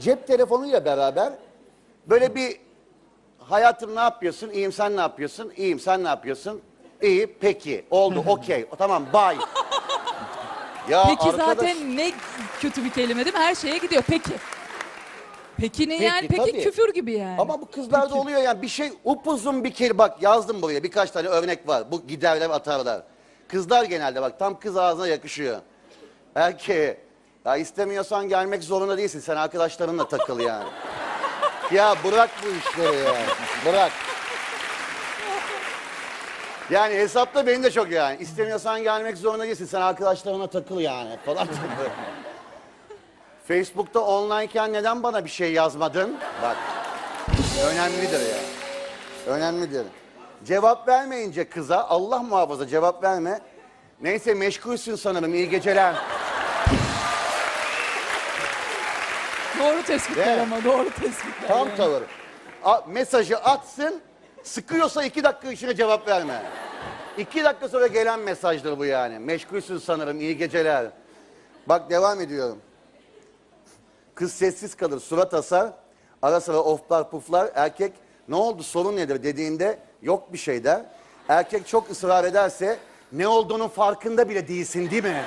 cep telefonuyla beraber böyle bir hayatım ne yapıyorsun? İyiyim sen ne yapıyorsun? İyiyim sen ne yapıyorsun? İyi peki oldu okey tamam bye. Ya Peki arkadaş- zaten ne kötü bir kelime değil mi? Her şeye gidiyor. Peki. Peki ne Peki, yani? Peki tabii. küfür gibi yani. Ama bu kızlarda oluyor yani bir şey upuzun bir kelime bak yazdım buraya birkaç tane örnek var. Bu giderler atarlar. Kızlar genelde bak tam kız ağzına yakışıyor. Erkeğe ya istemiyorsan gelmek zorunda değilsin sen arkadaşlarınla takıl yani. ya bırak bu işleri ya bırak. Yani hesapta benim de çok yani. İstemiyorsan gelmek zorunda değilsin. Sen arkadaşlarına takıl yani falan. Facebook'ta onlineken neden bana bir şey yazmadın? Bak. Önemlidir ya. Önemlidir. Cevap vermeyince kıza Allah muhafaza cevap verme. Neyse meşgulsün sanırım iyi geceler. Doğru tespitler Değil mi? ama doğru tespitler. Tam yani. tavır. A- mesajı atsın. Sıkıyorsa iki dakika içine cevap verme. İki dakika sonra gelen mesajdır bu yani. Meşgulsün sanırım iyi geceler. Bak devam ediyorum. Kız sessiz kalır surat asar. Ara sıra oflar puflar. Erkek ne oldu sorun nedir dediğinde yok bir şey der. Erkek çok ısrar ederse ne olduğunun farkında bile değilsin değil mi?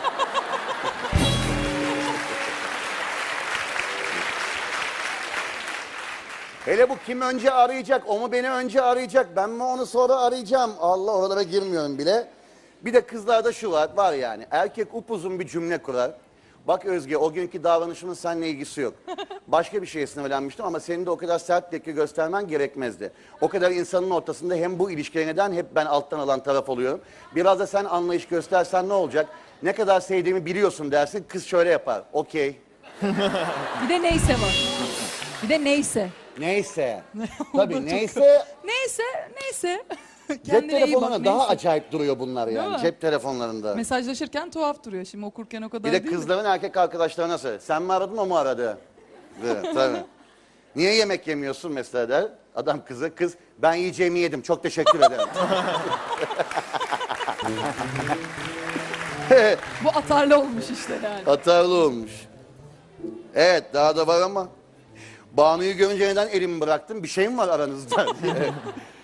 Hele bu kim önce arayacak, o mu beni önce arayacak, ben mi onu sonra arayacağım? Allah oralara girmiyorum bile. Bir de kızlarda şu var, var yani. Erkek upuzun bir cümle kurar. Bak Özge, o günkü davranışımın seninle ilgisi yok. Başka bir şeye sinirlenmiştim ama senin de o kadar sert tepki göstermen gerekmezdi. O kadar insanın ortasında hem bu ilişkiye neden hep ben alttan alan taraf oluyorum. Biraz da sen anlayış göstersen ne olacak? Ne kadar sevdiğimi biliyorsun dersin, kız şöyle yapar. Okey. Bir de neyse var. Bir de neyse. Neyse. Tabii neyse Neyse, neyse. Cep Kendine iyi bak, telefonlarında daha neyse. acayip duruyor bunlar yani. mi? Cep telefonlarında. Mesajlaşırken tuhaf duruyor. Şimdi okurken o kadar Bir de değil mi? kızların erkek arkadaşlarına söyle. Sen mi aradın o mu aradı? Evet, tabii. Niye yemek yemiyorsun mesela der. Adam kızı, kız ben yiyeceğimi yedim çok teşekkür ederim. Bu atarlı olmuş işte yani. Atarlı olmuş. Evet daha da var ama. Banu'yu görünce neden elimi bıraktın? Bir şey mi var aranızda?